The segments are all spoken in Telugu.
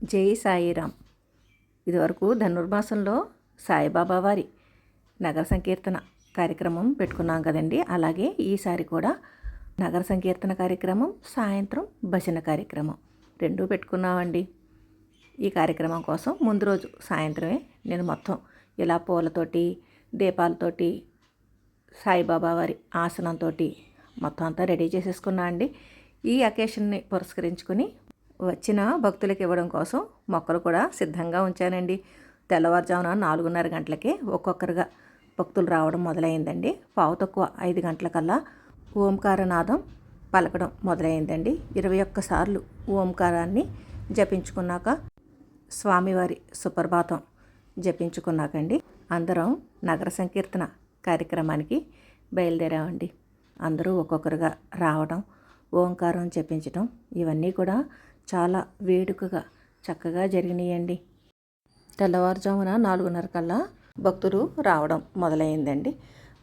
జై సాయిరామ్. ఇదివరకు ధనుర్మాసంలో సాయిబాబా వారి నగర సంకీర్తన కార్యక్రమం పెట్టుకున్నాం కదండి. అలాగే ఈసారి కూడా నగర సంకీర్తన కార్యక్రమం సాయంత్రం భజన కార్యక్రమం రెండూ పెట్టుకున్నామండి. ఈ కార్యక్రమం కోసం ముందు రోజు సాయంత్రమే నేను మొత్తం ఇలా పూలతోటి దీపాలతోటి సాయిబాబా వారి ఆసనంతో మొత్తం అంతా రెడీ చేసేసుకున్నా అండి ఈ అకేషన్ని పురస్కరించుకుని వచ్చిన భక్తులకు ఇవ్వడం కోసం మొక్కలు కూడా సిద్ధంగా ఉంచానండి. తెల్లవారుజామున నాలుగున్నర గంటలకే ఒక్కొక్కరుగా భక్తులు రావడం మొదలైందండి. పావు తక్కువ ఐదు గంటలకల్లా ఓంకారనాదం పలకడం మొదలైందండి. ఇరవై ఒక్కసార్లు ఓంకారాన్ని జపించుకున్నాక స్వామివారి సుప్రభాతం జపించుకున్నాకండి. అందరం నగర సంకీర్తన కార్యక్రమానికి బయలుదేరామండి. అందరూ ఒక్కొక్కరుగా రావడం ఓంకారం జపించడం ఇవన్నీ కూడా చాలా వేడుకగా చక్కగా జరిగినాయండి. తెల్లవారుజామున నాలుగున్నర కల్లా భక్తులు రావడం మొదలైందండి.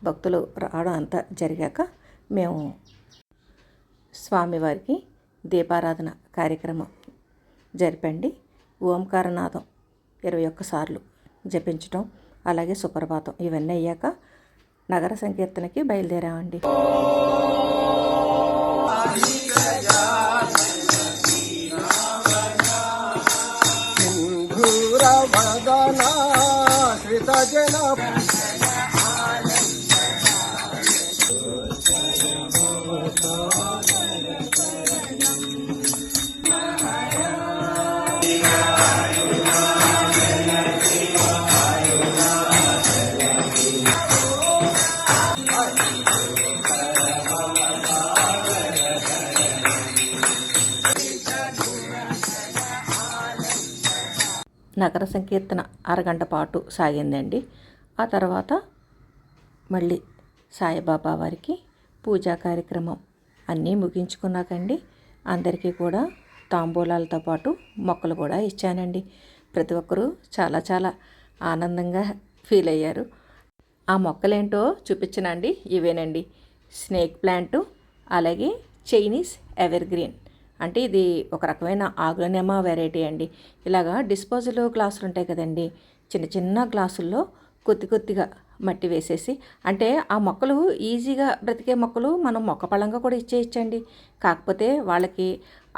భక్తులు రావడం అంతా జరిగాక మేము స్వామివారికి దీపారాధన కార్యక్రమం జరిపండి. ఓంకారనాథం ఇరవై ఒక్కసార్లు జపించటం అలాగే సుప్రభాతం ఇవన్నీ అయ్యాక నగర సంకీర్తనకి బయలుదేరామండి. నగర సంకీర్తన అరగంట పాటు సాగిందండి. ఆ తర్వాత మళ్ళీ సాయిబాబా వారికి పూజా కార్యక్రమం అన్నీ ముగించుకున్నాకండి. అందరికీ కూడా తాంబూలాలతో పాటు మొక్కలు కూడా ఇచ్చానండి. ప్రతి ఒక్కరూ చాలా చాలా ఆనందంగా ఫీల్ అయ్యారు. ఆ మొక్కలేంటో చూపించనండి. ఇవేనండి. స్నేక్ ప్లాంటు అలాగే చైనీస్ ఎవర్ గ్రీన్ అంటే ఇది ఒక రకమైన ఆగ్రోనెమా వెరైటీ అండి. ఇలాగా డిస్పోజల్ గ్లాసులు ఉంటాయి కదండి. చిన్న చిన్న గ్లాసుల్లో కొద్ది కొద్దిగా మట్టి వేసేసి అంటే ఆ మొక్కలు ఈజీగా బ్రతికే మొక్కలు మనం మొక్క పళ్ళంగా కూడా ఇచ్చేయచ్చండి. కాకపోతే వాళ్ళకి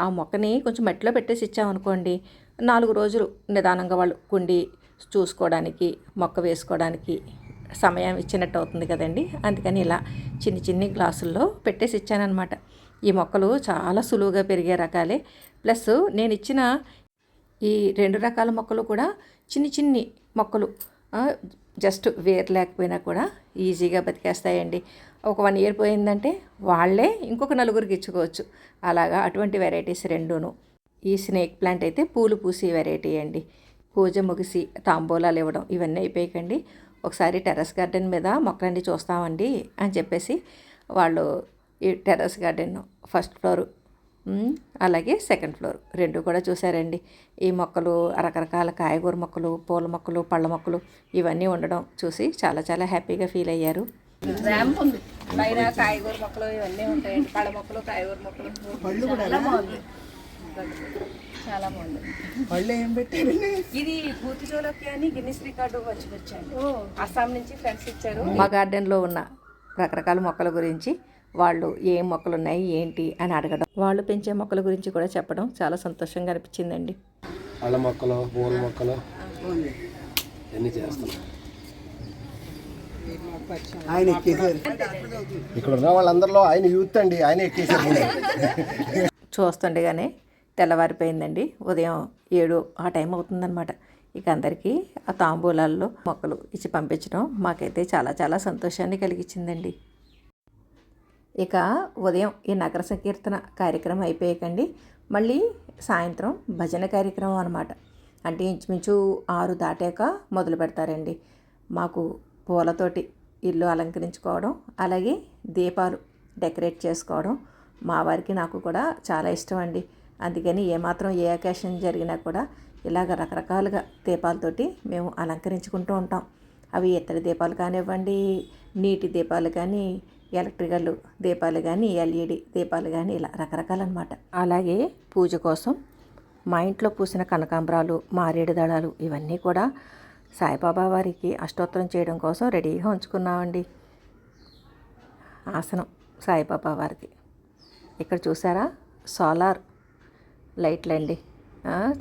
ఆ మొక్కని కొంచెం మట్టిలో పెట్టేసి ఇచ్చామనుకోండి నాలుగు రోజులు నిదానంగా వాళ్ళు కుండి చూసుకోవడానికి మొక్క వేసుకోవడానికి సమయం ఇచ్చినట్టు అవుతుంది కదండి. అందుకని ఇలా చిన్ని చిన్ని గ్లాసుల్లో పెట్టేసి ఇచ్చానమాట ఈ మొక్కలు చాలా సులువుగా పెరిగే రకాలే. ప్లస్ నేను ఇచ్చిన ఈ రెండు రకాల మొక్కలు కూడా చిన్ని చిన్ని మొక్కలు జస్ట్ వేర్ లేకపోయినా కూడా ఈజీగా బతికేస్తాయండి. ఒక వన్ ఇయర్ పోయిందంటే వాళ్ళే ఇంకొక నలుగురికి ఇచ్చుకోవచ్చు. అలాగా అటువంటి వెరైటీస్ రెండును. ఈ స్నేక్ ప్లాంట్ అయితే పూలు పూసి వెరైటీ అండి. పూజ ముగిసి తాంబూలాలు ఇవ్వడం ఇవన్నీ అయిపోయాకండి. ఒకసారి టెర్రస్ గార్డెన్ మీద మొక్కలన్నీ చూస్తామండి అని చెప్పేసి వాళ్ళు ఈ టెర్రస్ గార్డెన్ ఫస్ట్ ఫ్లోర్. అలాగే సెకండ్ ఫ్లోర్. రెండు కూడా చూసారండి. ఈ మొక్కలు రకరకాల కాయగూర మొక్కలు పూల మొక్కలు పళ్ళ మొక్కలు ఇవన్నీ ఉండడం చూసి చాలా చాలా హ్యాపీగా ఫీల్ అయ్యారు. ర్యాంప్ ఉంది. పైన కాయగూర మొక్కలు ఇవన్నీ ఉంటాయండి. పళ్ళ మొక్కలు కాయగూర మొక్కలు. చాలా బాగుంది. చాలా బాగుంది. పళ్ళు ఏం ఇది పూర్తిజోలోకి అని గిన్నిస్ రికార్డు వచ్చి వచ్చాండి అస్సాం నుంచి ఫ్రెండ్స్ ఇచ్చారు. మా గార్డెన్లో ఉన్న రకరకాల మొక్కల గురించి వాళ్ళు ఏం మొక్కలు ఉన్నాయి ఏంటి అని అడగడం. వాళ్ళు పెంచే మొక్కల గురించి కూడా చెప్పడం చాలా సంతోషంగా అనిపించిందండి. మొక్కలు పూల మొక్కలు అన్నీ చేస్తున్నాం ఆయన ఎక్కేసారు. ఇక్కడ ఉన్న వాళ్ళందరిలో ఆయన యూత్ అండి ఆయన ఎక్కేసారు. చూస్తుండగానే తెల్లవారిపోయిందండి. ఉదయం ఏడు ఆ టైం అవుతుందన్నమాట. ఇక అందరికీ ఆ తాంబూలాల్లో మొక్కలు ఇచ్చి పంపించడం మాకైతే చాలా చాలా సంతోషాన్ని కలిగించిందండి. ఇక ఉదయం ఈ నగర సంకీర్తన కార్యక్రమం అయిపోయాకండి. మళ్ళీ సాయంత్రం భజన కార్యక్రమం అనమాట అంటే ఇంచుమించు ఆరు దాటాక మొదలు పెడతారండి. మాకు పూలతోటి ఇల్లు అలంకరించుకోవడం అలాగే దీపాలు డెకరేట్ చేసుకోవడం మా వారికి నాకు కూడా చాలా ఇష్టం అండి అందుకని ఏమాత్రం ఏ అకేషన్ జరిగినా కూడా ఇలాగ రకరకాలుగా దీపాలతోటి మేము అలంకరించుకుంటూ ఉంటాం. అవి ఇతర దీపాలు కానివ్వండి నీటి దీపాలు కానీ ఎలక్ట్రికల్ దీపాలు కానీ ఎల్ఈడి దీపాలు కానీ ఇలా రకరకాలన్నమాట. అలాగే పూజ కోసం మా ఇంట్లో పూసిన కనకాంబరాలు మారేడు దళాలు ఇవన్నీ కూడా సాయిబాబా వారికి అష్టోత్తరం చేయడం కోసం రెడీగా ఉంచుకున్నామండి. ఆసనం సాయిబాబా వారికి. ఇక్కడ చూసారా? సోలార్ లైట్లు అండి.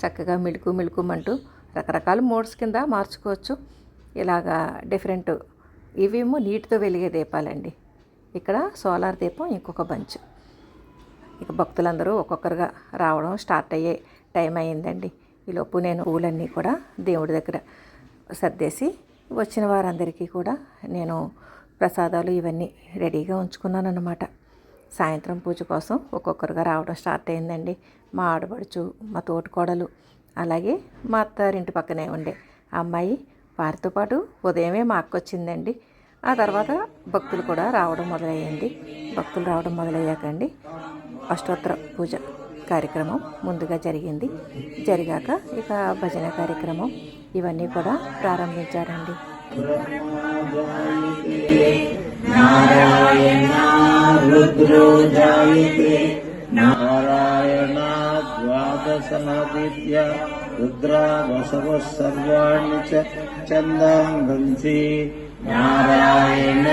చక్కగా మిలుకు మిలుకుమంటూ రకరకాల మోడ్స్ కింద మార్చుకోవచ్చు. ఇలాగా డిఫరెంట్ ఇవేమో నీటితో వెలిగే దీపాలండి. ఇక్కడ సోలార్ దీపం ఇంకొక బంచ్. ఇక భక్తులందరూ ఒక్కొక్కరుగా రావడం స్టార్ట్ అయ్యే టైం అయ్యిందండి. ఈలోపు నేను పూలన్నీ కూడా దేవుడి దగ్గర సర్దేసి వచ్చిన వారందరికీ కూడా నేను ప్రసాదాలు ఇవన్నీ రెడీగా ఉంచుకున్నాను అన్నమాట సాయంత్రం పూజ కోసం ఒక్కొక్కరుగా రావడం స్టార్ట్ అయిందండి మా ఆడపడుచు మా తోటికోడలు అలాగే మా అత్తారింటి పక్కనే ఉండే అమ్మాయి. వారితో పాటు ఉదయమే మా అక్క వచ్చిందండి ఆ తర్వాత భక్తులు కూడా రావడం మొదలయ్యండి. భక్తులు రావడం మొదలయ్యాకండి. అష్టోత్తర పూజ కార్యక్రమం ముందుగా జరిగింది. జరిగాక ఇక భజన కార్యక్రమం ఇవన్నీ కూడా ప్రారంభించారండి. నారాయణ రుద్రా వసవ సర్వాణి नारायण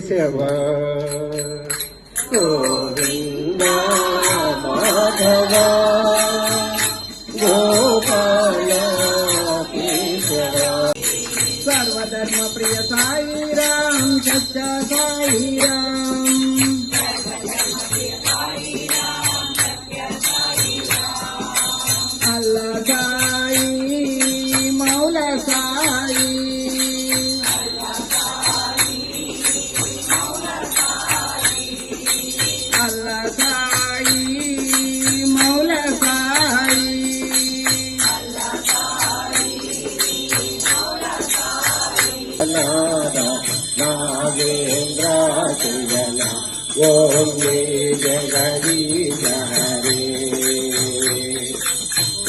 కేశవ గోవింద మాధవ ఓం మే జగదీశ హరే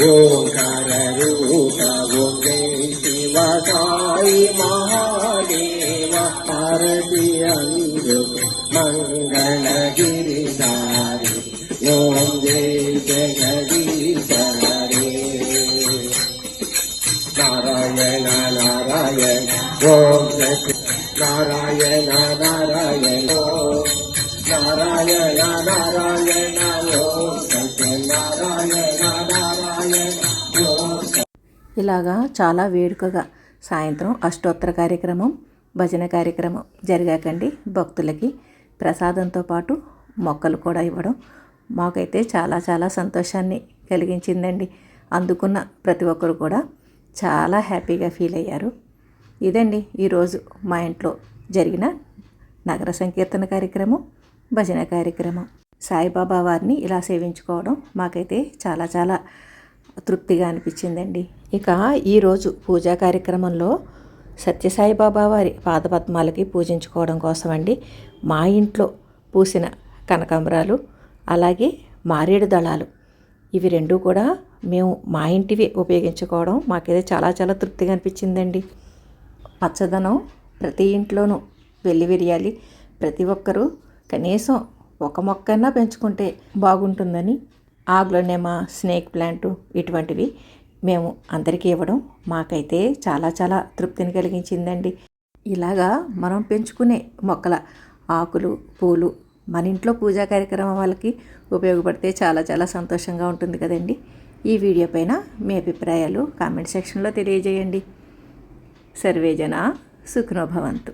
ఓంకార రూప ఓం జై శివ సాయి మహాదేవ భారతి అందు మంగళగిరి సారి ఓం జై జగదీశ హరే నారాయణ నారాయణ ఓం ఓం నారాయణ ఓం ఇలాగా చాలా వేడుకగా సాయంత్రం అష్టోత్తర కార్యక్రమం భజన కార్యక్రమం జరిగాకండి. భక్తులకి ప్రసాదంతో పాటు మొక్కలు కూడా ఇవ్వడం మాకైతే చాలా చాలా సంతోషాన్ని కలిగించిందండి. అందుకున్న ప్రతి ఒక్కరు కూడా చాలా హ్యాపీగా ఫీల్ అయ్యారు. ఇదండి ఈరోజు మా ఇంట్లో జరిగిన నగర సంకీర్తన కార్యక్రమం. భజన కార్యక్రమం. సాయిబాబా వారిని ఇలా సేవించుకోవడం మాకైతే చాలా చాలా తృప్తిగా అనిపించిందండి. ఇక ఈరోజు పూజా కార్యక్రమంలో సత్యసాయిబాబా వారి పాదపద్మాలకి పూజించుకోవడం కోసం అండి మా ఇంట్లో పూసిన కనకాంబరాలు అలాగే మారేడు దళాలు. ఇవి రెండు కూడా మేము మా ఇంటివి ఉపయోగించుకోవడం మాకైతే చాలా చాలా తృప్తిగా అనిపించిందండి. పచ్చదనం ప్రతి ఇంట్లోనూ వెళ్ళి విరియాలి. ప్రతి ఒక్కరూ కనీసం ఒక మొక్కన్నా పెంచుకుంటే బాగుంటుందని ఆగ్లోనేమా స్నేక్ ప్లాంట్ ఇటువంటివి మేము అందరికీ ఇవ్వడం మాకైతే చాలా చాలా తృప్తిని కలిగించిందండి. ఇలాగా మనం పెంచుకునే మొక్కల ఆకులు పూలు మన ఇంట్లో పూజా కార్యక్రమం వాళ్ళకి ఉపయోగపడితే చాలా చాలా సంతోషంగా ఉంటుంది కదండి. ఈ వీడియో పైన మీ అభిప్రాయాలు కామెంట్ సెక్షన్లో తెలియజేయండి. సర్వేజన సుఖనోభవంతు